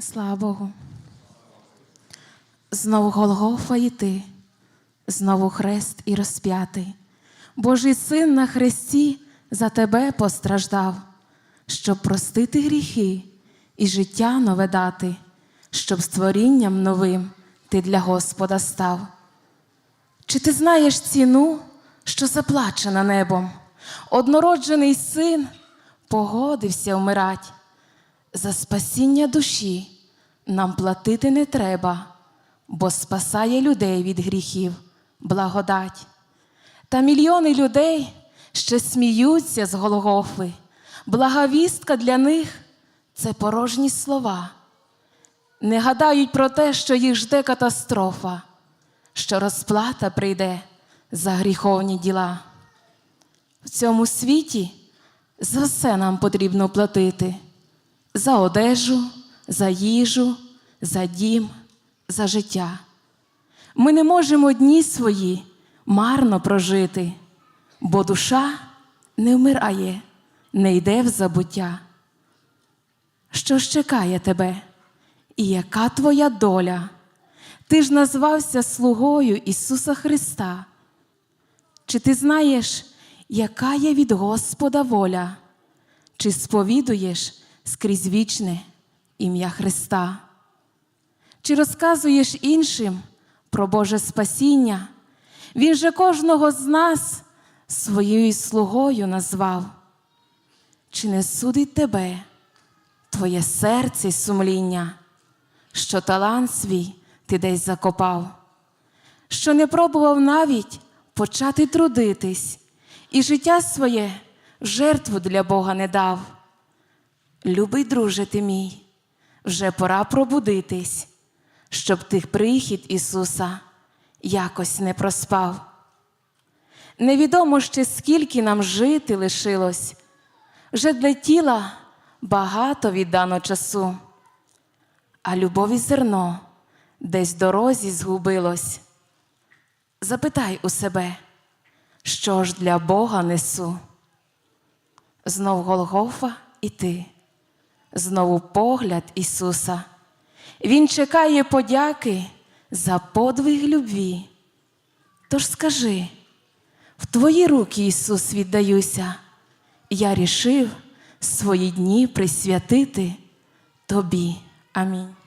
Слава Богу. Знову Голгофа і ти, знову хрест і розп'ятий. Божий син на хресті за тебе постраждав, щоб простити гріхи і життя нове дати, щоб створінням новим ти для Господа став. Чи ти знаєш ціну, що заплачена небом? Однороджений син погодився вмирать. За спасіння душі нам платити не треба, бо спасає людей від гріхів благодать. Та мільйони людей ще сміються з Голгофи. Благовістка для них це порожні слова. Не гадають про те, що їх жде катастрофа, що розплата прийде за гріховні діла. В цьому світі за все нам потрібно платити за одежу, за їжу, за дім, за життя. Ми не можемо дні свої марно прожити, бо душа не вмирає, не йде в забуття. Що ж чекає тебе, і яка твоя доля? Ти ж назвався слугою Ісуса Христа. Чи ти знаєш, яка є від Господа воля? Чи сповідуєш скрізь вічне ім'я Христа? Чи розказуєш іншим про Боже спасіння? Він же кожного з нас своєю слугою назвав. Чи не судить тебе твоє серце й сумління, що талант свій ти десь закопав, що не пробував навіть почати трудитись, і життя своє жертву для Бога не дав? Любий друже ти мій, вже пора пробудитись, щоб тих прихід Ісуса якось не проспав. Невідомо ще скільки нам жити лишилось, вже для тіла багато віддано часу, а любові зерно десь дорозі згубилось. Запитай у себе, що ж для Бога несу. Знов Голгофа і ти, знову погляд Ісуса. Він чекає подяки за подвиг любві. Тож скажи, в Твої руки, Ісус, віддаюся, я рішив свої дні присвятити Тобі. Амінь.